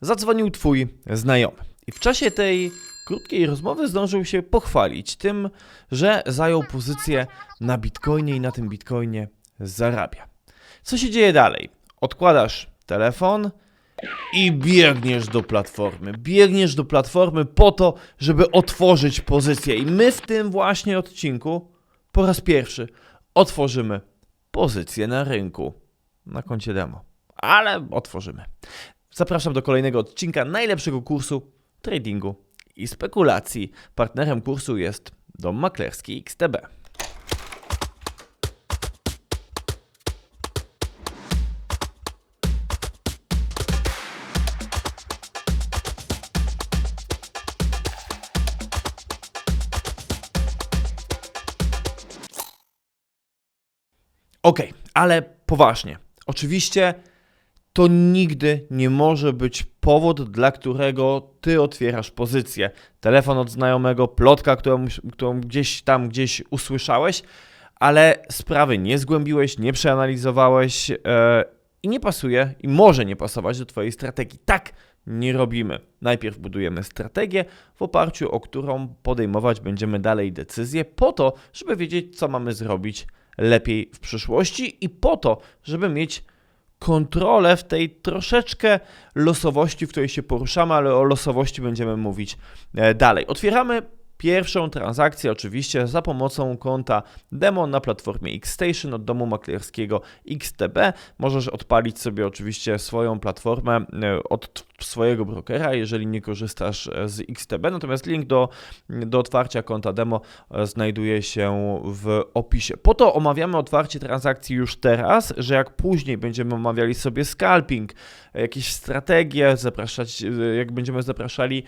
Zadzwonił twój znajomy i w czasie tej krótkiej rozmowy zdążył się pochwalić tym, że zajął pozycję na bitcoinie i na tym bitcoinie zarabia. Co się dzieje dalej? Odkładasz telefon i biegniesz do platformy. Biegniesz do platformy po to, żeby otworzyć pozycję. I my w tym właśnie odcinku po raz pierwszy otworzymy pozycję na rynku na koncie demo. Ale otworzymy. Zapraszam do kolejnego odcinka najlepszego kursu tradingu i spekulacji. Partnerem kursu jest Dom Maklerski XTB. Okej, ale poważnie. Oczywiście to nigdy nie może być powód, dla którego ty otwierasz pozycję. Telefon od znajomego, plotka, którą, którą gdzieś tam gdzieś usłyszałeś, ale sprawy nie zgłębiłeś, nie przeanalizowałeś e, i nie pasuje i może nie pasować do twojej strategii. Tak nie robimy. Najpierw budujemy strategię, w oparciu o którą podejmować będziemy dalej decyzje, po to, żeby wiedzieć, co mamy zrobić lepiej w przyszłości i po to, żeby mieć kontrolę w tej troszeczkę losowości, w której się poruszamy, ale o losowości będziemy mówić e, dalej. Otwieramy pierwszą transakcję oczywiście za pomocą konta demo na platformie Xstation od domu maklerskiego XTB. Możesz odpalić sobie oczywiście swoją platformę e, od swojego brokera, jeżeli nie korzystasz e, z XTB. Natomiast link do, do otwarcia konta demo e, znajduje się w opisie. Po to omawiamy otwarcie transakcji już teraz, że jak później będziemy omawiali sobie scalping, jakieś strategie, zapraszać, jak będziemy zapraszali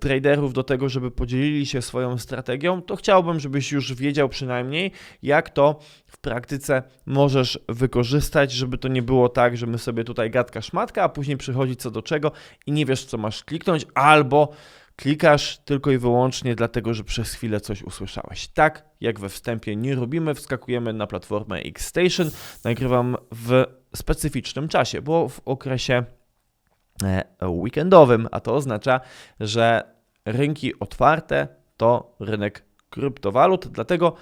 traderów do tego, żeby podzielili się swoją strategią, to chciałbym, żebyś już wiedział przynajmniej, jak to praktyce możesz wykorzystać, żeby to nie było tak, że my sobie tutaj gadka szmatka, a później przychodzi co do czego i nie wiesz, co masz kliknąć, albo klikasz tylko i wyłącznie dlatego, że przez chwilę coś usłyszałeś. Tak jak we wstępie nie robimy, wskakujemy na platformę Xstation, nagrywam w specyficznym czasie, bo w okresie e, weekendowym, a to oznacza, że rynki otwarte to rynek kryptowalut, dlatego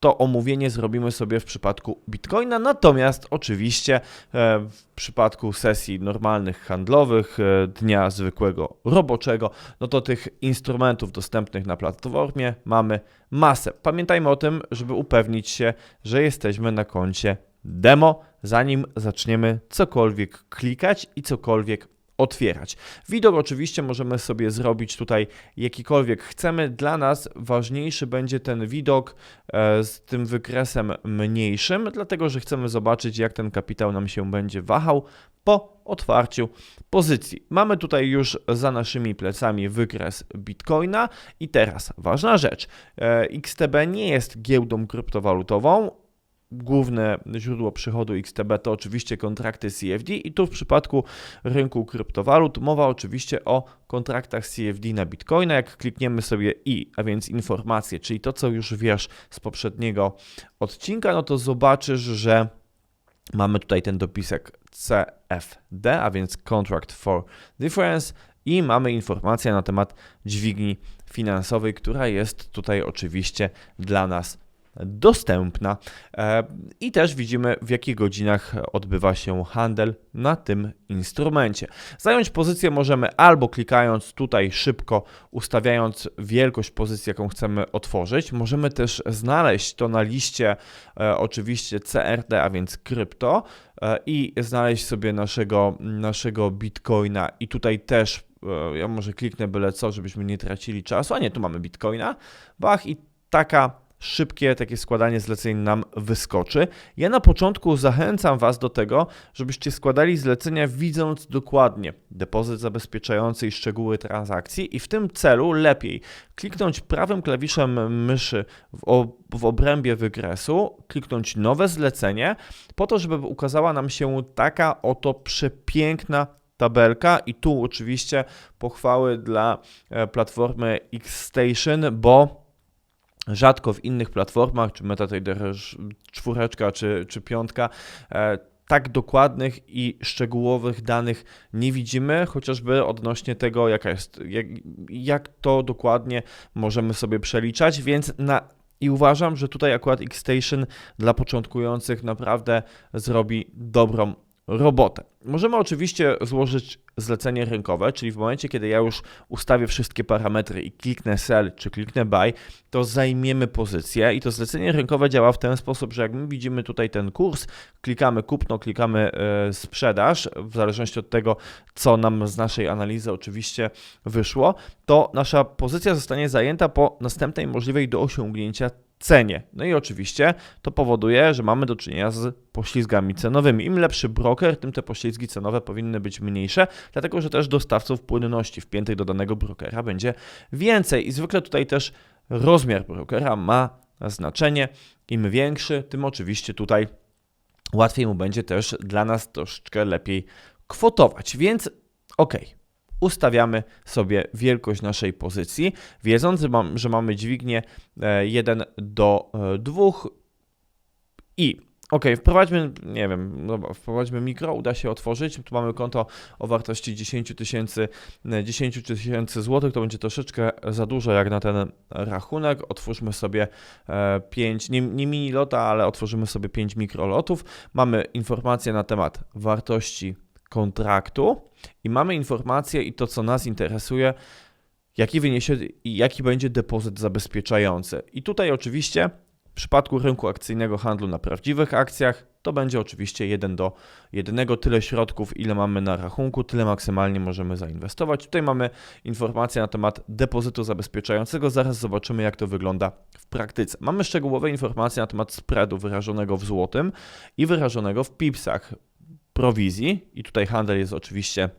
to omówienie zrobimy sobie w przypadku Bitcoina, natomiast oczywiście e, w przypadku sesji normalnych handlowych, e, dnia zwykłego roboczego, no to tych instrumentów dostępnych na platformie mamy masę. Pamiętajmy o tym, żeby upewnić się, że jesteśmy na koncie demo, zanim zaczniemy cokolwiek klikać i cokolwiek otwierać. Widok oczywiście możemy sobie zrobić tutaj jakikolwiek chcemy. Dla nas ważniejszy będzie ten widok e, z tym wykresem mniejszym, dlatego że chcemy zobaczyć, jak ten kapitał nam się będzie wahał po otwarciu pozycji. Mamy tutaj już za naszymi plecami wykres Bitcoina i teraz ważna rzecz. E, XTB nie jest giełdą kryptowalutową, główne źródło przychodu XTB to oczywiście kontrakty CFD i tu w przypadku rynku kryptowalut mowa oczywiście o kontraktach CFD na Bitcoina. Jak klikniemy sobie i, a więc informacje, czyli to co już wiesz z poprzedniego odcinka, no to zobaczysz, że mamy tutaj ten dopisek CFD, a więc Contract for Difference i mamy informację na temat dźwigni finansowej, która jest tutaj oczywiście dla nas dostępna. E, I też widzimy, w jakich godzinach odbywa się handel na tym instrumencie. Zająć pozycję możemy albo klikając tutaj szybko, ustawiając wielkość pozycji, jaką chcemy otworzyć. Możemy też znaleźć to na liście e, oczywiście CRD, a więc krypto e, i znaleźć sobie naszego, naszego bitcoina i tutaj też ja może kliknę byle co, żebyśmy nie tracili czasu, a nie, tu mamy bitcoina, bach i taka szybkie takie składanie zleceń nam wyskoczy. Ja na początku zachęcam Was do tego, żebyście składali zlecenia widząc dokładnie depozyt zabezpieczający i szczegóły transakcji i w tym celu lepiej kliknąć prawym klawiszem myszy w, w obrębie wykresu, kliknąć nowe zlecenie po to, żeby ukazała nam się taka oto przepiękna tabelka i tu oczywiście pochwały dla e, platformy Xstation, bo rzadko w innych platformach, czy MetaTrader czwóreczka, czy, czy piątka, e, tak dokładnych i szczegółowych danych nie widzimy, chociażby odnośnie tego, jaka jest, jak, jak to dokładnie możemy sobie przeliczać, więc na i uważam, że tutaj akurat Xstation dla początkujących naprawdę zrobi dobrą robotę. Możemy oczywiście złożyć zlecenie rynkowe, czyli w momencie, kiedy ja już ustawię wszystkie parametry i kliknę sell czy kliknę buy, to zajmiemy pozycję i to zlecenie rynkowe działa w ten sposób, że jak my widzimy tutaj ten kurs, klikamy kupno, klikamy e, sprzedaż, w zależności od tego, co nam z naszej analizy oczywiście wyszło, to nasza pozycja zostanie zajęta po następnej możliwej do osiągnięcia cenie. No i oczywiście to powoduje, że mamy do czynienia z poślizgami cenowymi. Im lepszy broker, tym te poślizgi cenowe powinny być mniejsze, dlatego że też dostawców płynności wpiętych do danego brokera będzie więcej. I zwykle tutaj też rozmiar brokera ma znaczenie. Im większy, tym oczywiście tutaj łatwiej mu będzie też dla nas troszeczkę lepiej kwotować. Więc ok, ustawiamy sobie wielkość naszej pozycji, wiedząc, że mamy dźwignię 1 e, do 2 e, i Ok, wprowadźmy, nie wiem, dobra, wprowadźmy mikro, uda się otworzyć. Tu mamy konto o wartości 10 tysięcy 10 tysięcy złotych, to będzie troszeczkę za dużo jak na ten rachunek. Otwórzmy sobie 5, e, nie, nie mini lota, ale otworzymy sobie 5 mikrolotów. Mamy informacje na temat wartości kontraktu i mamy informację i to, co nas interesuje, jaki wyniesie i jaki będzie depozyt zabezpieczający. I tutaj oczywiście w przypadku rynku akcyjnego handlu na prawdziwych akcjach to będzie oczywiście 1 do 1, tyle środków, ile mamy na rachunku, tyle maksymalnie możemy zainwestować. Tutaj mamy informacje na temat depozytu zabezpieczającego, zaraz zobaczymy jak to wygląda w praktyce. Mamy szczegółowe informacje na temat spreadu wyrażonego w złotym i wyrażonego w pipsach prowizji i tutaj handel jest oczywiście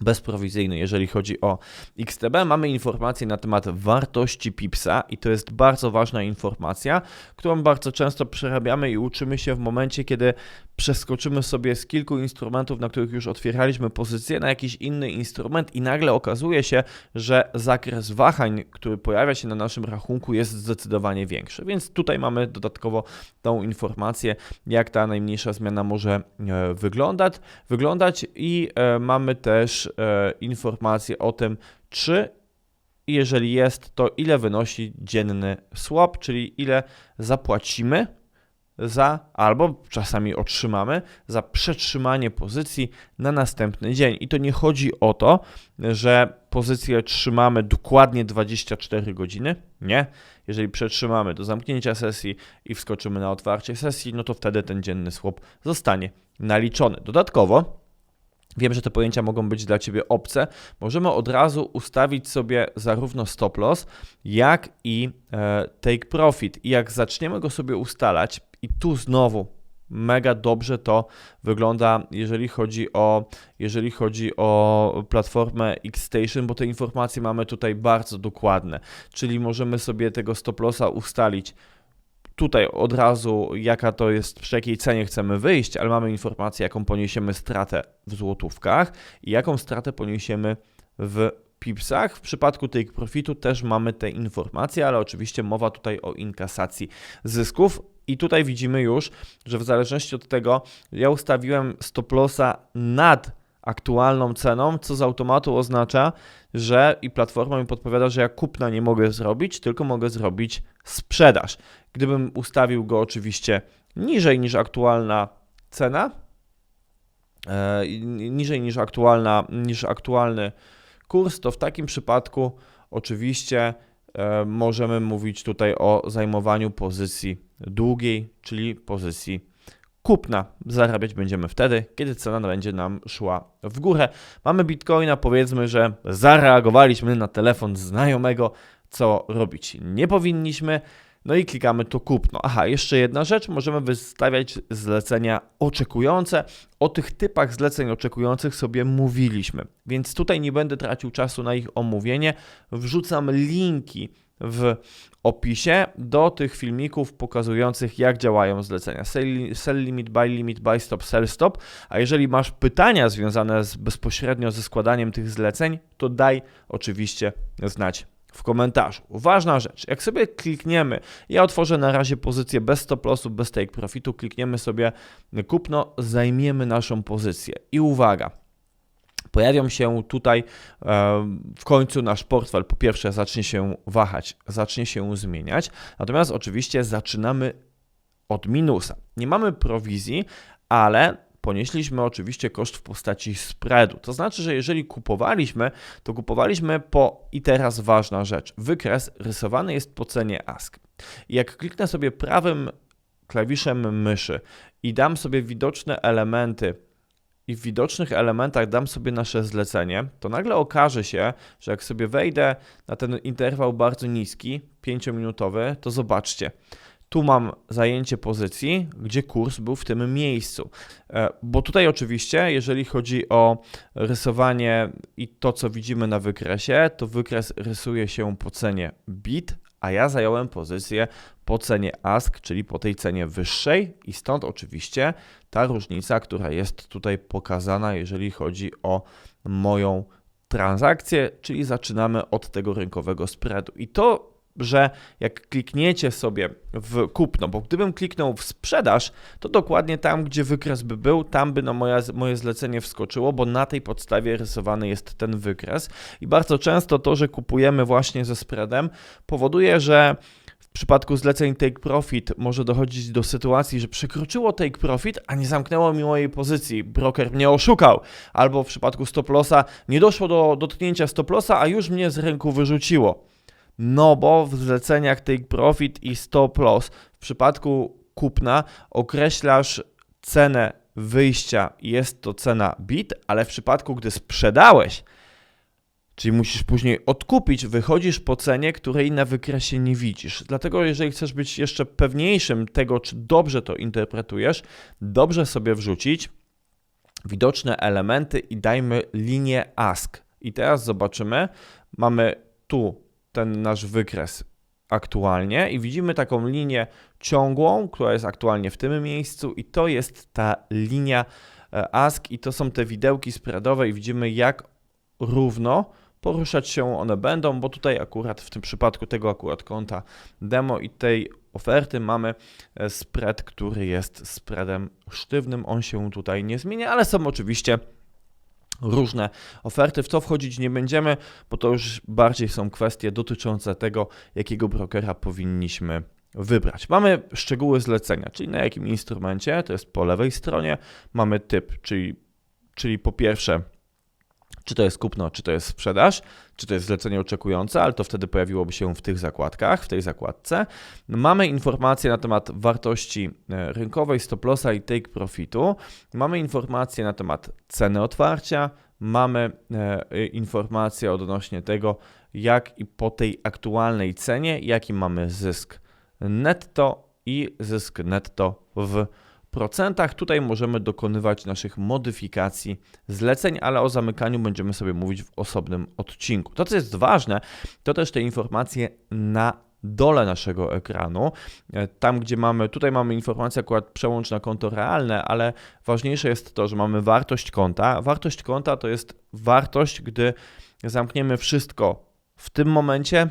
bezprowizyjny, jeżeli chodzi o XTB. Mamy informacje na temat wartości PIPSA i to jest bardzo ważna informacja, którą bardzo często przerabiamy i uczymy się w momencie, kiedy przeskoczymy sobie z kilku instrumentów, na których już otwieraliśmy pozycję, na jakiś inny instrument i nagle okazuje się, że zakres wahań, który pojawia się na naszym rachunku jest zdecydowanie większy. Więc tutaj mamy dodatkowo tą informację, jak ta najmniejsza zmiana może e, wyglądać, wyglądać i e, mamy też e, informację o tym, czy jeżeli jest, to ile wynosi dzienny swap, czyli ile zapłacimy za, albo czasami otrzymamy, za przetrzymanie pozycji na następny dzień. I to nie chodzi o to, że pozycję trzymamy dokładnie 24 godziny. Nie. Jeżeli przetrzymamy do zamknięcia sesji i wskoczymy na otwarcie sesji, no to wtedy ten dzienny swap zostanie naliczony. Dodatkowo, Wiem, że te pojęcia mogą być dla Ciebie obce. Możemy od razu ustawić sobie zarówno stop loss, jak i e, take profit. I jak zaczniemy go sobie ustalać, i tu znowu mega dobrze to wygląda, jeżeli chodzi o, jeżeli chodzi o platformę Xstation, bo te informacje mamy tutaj bardzo dokładne, czyli możemy sobie tego stop lossa ustalić tutaj od razu, jaka to jest, przy jakiej cenie chcemy wyjść, ale mamy informację, jaką poniesiemy stratę w złotówkach i jaką stratę poniesiemy w pipsach. W przypadku take profitu też mamy te informacje, ale oczywiście mowa tutaj o inkasacji zysków. I tutaj widzimy już, że w zależności od tego, ja ustawiłem stop lossa nad aktualną ceną, co z automatu oznacza, że i platforma mi podpowiada, że ja kupna nie mogę zrobić, tylko mogę zrobić sprzedaż. Gdybym ustawił go oczywiście niżej niż aktualna cena, e, niżej niż, aktualna, niż aktualny kurs, to w takim przypadku oczywiście możemy mówić tutaj o zajmowaniu pozycji długiej, czyli pozycji kupna. Zarabiać będziemy wtedy, kiedy cena będzie nam szła w górę. Mamy bitcoina, powiedzmy, że zareagowaliśmy na telefon znajomego, co robić nie powinniśmy. No i klikamy tu kupno. Aha, jeszcze jedna rzecz, możemy wystawiać zlecenia oczekujące. O tych typach zleceń oczekujących sobie mówiliśmy, więc tutaj nie będę tracił czasu na ich omówienie. Wrzucam linki w opisie do tych filmików pokazujących, jak działają zlecenia. Sell, sell limit, buy limit, buy stop, sell stop. A jeżeli masz pytania związane z, bezpośrednio ze składaniem tych zleceń, to daj oczywiście znać w komentarzu. Ważna rzecz, jak sobie klikniemy, ja otworzę na razie pozycję bez stop lossu, bez take profitu, klikniemy sobie kupno, zajmiemy naszą pozycję. I uwaga, pojawią się tutaj w końcu nasz portfel po pierwsze zacznie się wahać, zacznie się zmieniać, natomiast oczywiście zaczynamy od minusa. Nie mamy prowizji, ale ponieśliśmy oczywiście koszt w postaci spreadu. To znaczy, że jeżeli kupowaliśmy, to kupowaliśmy po i teraz ważna rzecz. Wykres rysowany jest po cenie ASK. Jak kliknę sobie prawym klawiszem myszy i dam sobie widoczne elementy i w widocznych elementach dam sobie nasze zlecenie, to nagle okaże się, że jak sobie wejdę na ten interwał bardzo niski, 5-minutowy, to zobaczcie, tu mam zajęcie pozycji, gdzie kurs był w tym miejscu. E, bo tutaj oczywiście, jeżeli chodzi o rysowanie i to, co widzimy na wykresie, to wykres rysuje się po cenie bit, a ja zająłem pozycję po cenie ASK, czyli po tej cenie wyższej i stąd oczywiście ta różnica, która jest tutaj pokazana, jeżeli chodzi o moją transakcję, czyli zaczynamy od tego rynkowego spreadu. I to że jak klikniecie sobie w kupno, bo gdybym kliknął w sprzedaż, to dokładnie tam, gdzie wykres by był, tam by na moje, zlecenie wskoczyło, bo na tej podstawie rysowany jest ten wykres. I bardzo często to, że kupujemy właśnie ze spreadem, powoduje, że w przypadku zleceń take profit może dochodzić do sytuacji, że przekroczyło take profit, a nie zamknęło mi mojej pozycji. Broker mnie oszukał. Albo w przypadku stop lossa nie doszło do dotknięcia stop lossa, a już mnie z rynku wyrzuciło. No bo w zleceniach take profit i stop loss w przypadku kupna określasz cenę wyjścia, jest to cena bit, ale w przypadku gdy sprzedałeś, Czyli musisz później odkupić, wychodzisz po cenie, której na wykresie nie widzisz. Dlatego, jeżeli chcesz być jeszcze pewniejszym tego, czy dobrze to interpretujesz, dobrze sobie wrzucić widoczne elementy i dajmy linię ASK. I teraz zobaczymy, mamy tu ten nasz wykres aktualnie i widzimy taką linię ciągłą, która jest aktualnie w tym miejscu i to jest ta linia e, ASK i to są te widełki spreadowe i widzimy jak równo poruszać się one będą, bo tutaj akurat w tym przypadku tego akurat konta demo i tej oferty mamy e, spread, który jest spreadem sztywnym, on się tutaj nie zmienia, ale są oczywiście różne oferty. W to wchodzić nie będziemy, bo to już bardziej są kwestie dotyczące tego, jakiego brokera powinniśmy wybrać. Mamy szczegóły zlecenia, czyli na jakim instrumencie, to jest po lewej stronie. Mamy typ, czyli, czyli po pierwsze czy to jest kupno, czy to jest sprzedaż, czy to jest zlecenie oczekujące, ale to wtedy pojawiłoby się w tych zakładkach, w tej zakładce. Mamy informacje na temat wartości e, rynkowej, stop lossa i take profitu. Mamy informacje na temat ceny otwarcia, mamy e, informacje odnośnie tego, jak i po tej aktualnej cenie, jaki mamy zysk netto i zysk netto w procentach. Tutaj możemy dokonywać naszych modyfikacji zleceń, ale o zamykaniu będziemy sobie mówić w osobnym odcinku. To, co jest ważne, to też te informacje na dole naszego ekranu, e, tam gdzie mamy, tutaj mamy informację akurat przełącz na konto realne, ale ważniejsze jest to, że mamy wartość konta. Wartość konta to jest wartość, gdy zamkniemy wszystko w tym momencie,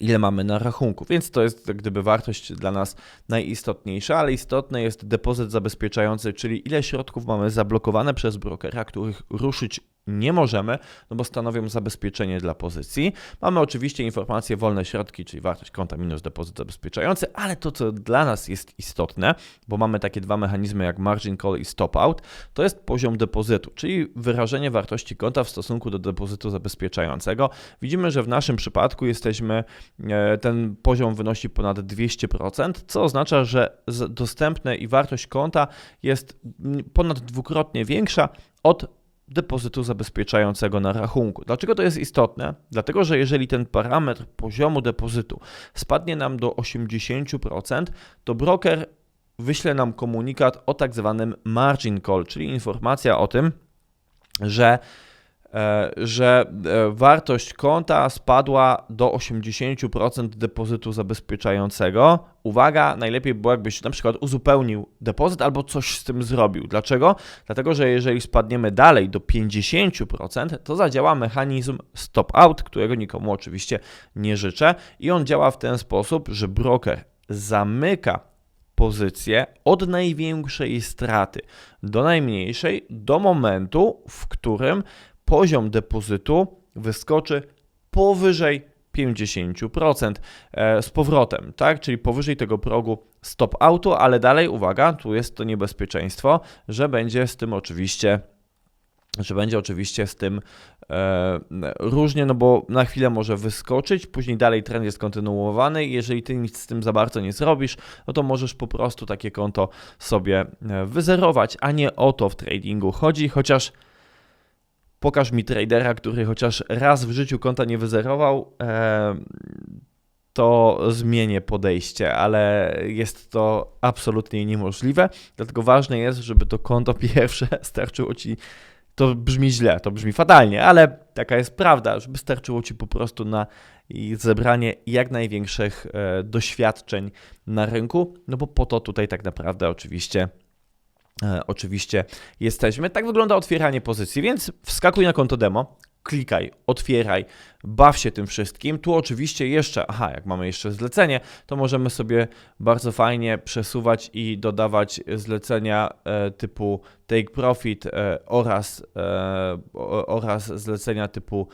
ile mamy na rachunku. Więc to jest gdyby wartość dla nas najistotniejsza, ale istotny jest depozyt zabezpieczający, czyli ile środków mamy zablokowane przez brokera, których ruszyć nie możemy, no bo stanowią zabezpieczenie dla pozycji. Mamy oczywiście informacje wolne środki, czyli wartość konta minus depozyt zabezpieczający, ale to, co dla nas jest istotne, bo mamy takie dwa mechanizmy jak margin call i stop out, to jest poziom depozytu, czyli wyrażenie wartości konta w stosunku do depozytu zabezpieczającego. Widzimy, że w naszym przypadku jesteśmy, e, ten poziom wynosi ponad 200%, co oznacza, że dostępne i wartość konta jest ponad dwukrotnie większa od depozytu zabezpieczającego na rachunku. Dlaczego to jest istotne? Dlatego, że jeżeli ten parametr poziomu depozytu spadnie nam do 80%, to broker wyśle nam komunikat o tak zwanym margin call, czyli informacja o tym, że że e, wartość konta spadła do 80% depozytu zabezpieczającego. Uwaga, najlepiej było jakbyś na przykład uzupełnił depozyt albo coś z tym zrobił. Dlaczego? Dlatego, że jeżeli spadniemy dalej do 50%, to zadziała mechanizm stop-out, którego nikomu oczywiście nie życzę i on działa w ten sposób, że broker zamyka pozycję od największej straty do najmniejszej, do momentu, w którym poziom depozytu wyskoczy powyżej 50% e, z powrotem, tak? Czyli powyżej tego progu stop auto, ale dalej uwaga, tu jest to niebezpieczeństwo, że będzie z tym oczywiście że będzie oczywiście z tym e, różnie, no bo na chwilę może wyskoczyć, później dalej trend jest kontynuowany i jeżeli ty nic z tym za bardzo nie zrobisz, no to możesz po prostu takie konto sobie e, wyzerować, a nie o to w tradingu chodzi, chociaż pokaż mi tradera, który chociaż raz w życiu konta nie wyzerował, e, to zmienię podejście, ale jest to absolutnie niemożliwe. Dlatego ważne jest, żeby to konto pierwsze starczyło ci. To brzmi źle, to brzmi fatalnie, ale taka jest prawda, żeby starczyło ci po prostu na zebranie jak największych e, doświadczeń na rynku, no bo po to tutaj tak naprawdę oczywiście E, oczywiście jesteśmy. Tak wygląda otwieranie pozycji, więc wskakuj na konto demo, klikaj, otwieraj, baw się tym wszystkim. Tu oczywiście jeszcze, aha, jak mamy jeszcze zlecenie, to możemy sobie bardzo fajnie przesuwać i dodawać zlecenia e, typu take profit e, oraz, e, oraz zlecenia typu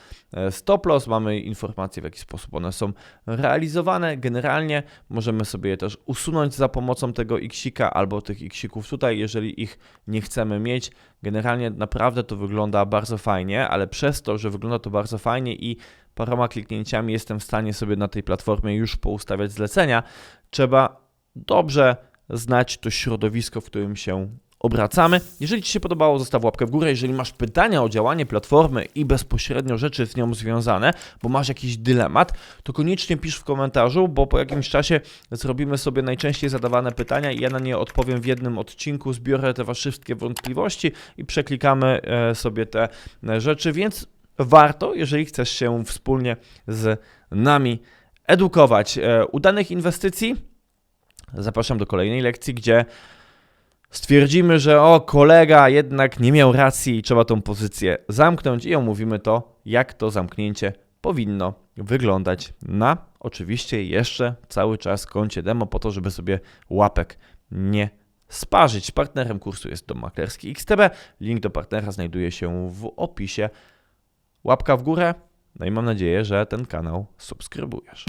stop loss. Mamy informacje w jaki sposób one są realizowane. Generalnie możemy sobie je też usunąć za pomocą tego xika albo tych xików tutaj, jeżeli ich nie chcemy mieć. Generalnie naprawdę to wygląda bardzo fajnie, ale przez to, że wygląda to bardzo fajnie i paroma kliknięciami jestem w stanie sobie na tej platformie już poustawiać zlecenia, trzeba dobrze znać to środowisko, w którym się obracamy. Jeżeli Ci się podobało, zostaw łapkę w górę. Jeżeli masz pytania o działanie platformy i bezpośrednio rzeczy z nią związane, bo masz jakiś dylemat, to koniecznie pisz w komentarzu, bo po jakimś czasie zrobimy sobie najczęściej zadawane pytania i ja na nie odpowiem w jednym odcinku. Zbiorę te Wasze wszystkie wątpliwości i przeklikamy e, sobie te e, rzeczy, więc warto, jeżeli chcesz się wspólnie z nami edukować. E, udanych inwestycji. Zapraszam do kolejnej lekcji, gdzie stwierdzimy, że o, kolega jednak nie miał racji i trzeba tą pozycję zamknąć i omówimy to, jak to zamknięcie powinno wyglądać na oczywiście jeszcze cały czas koncie demo po to, żeby sobie łapek nie sparzyć. Partnerem kursu jest Dom Maklerski XTB. Link do partnera znajduje się w opisie. Łapka w górę. No i mam nadzieję, że ten kanał subskrybujesz.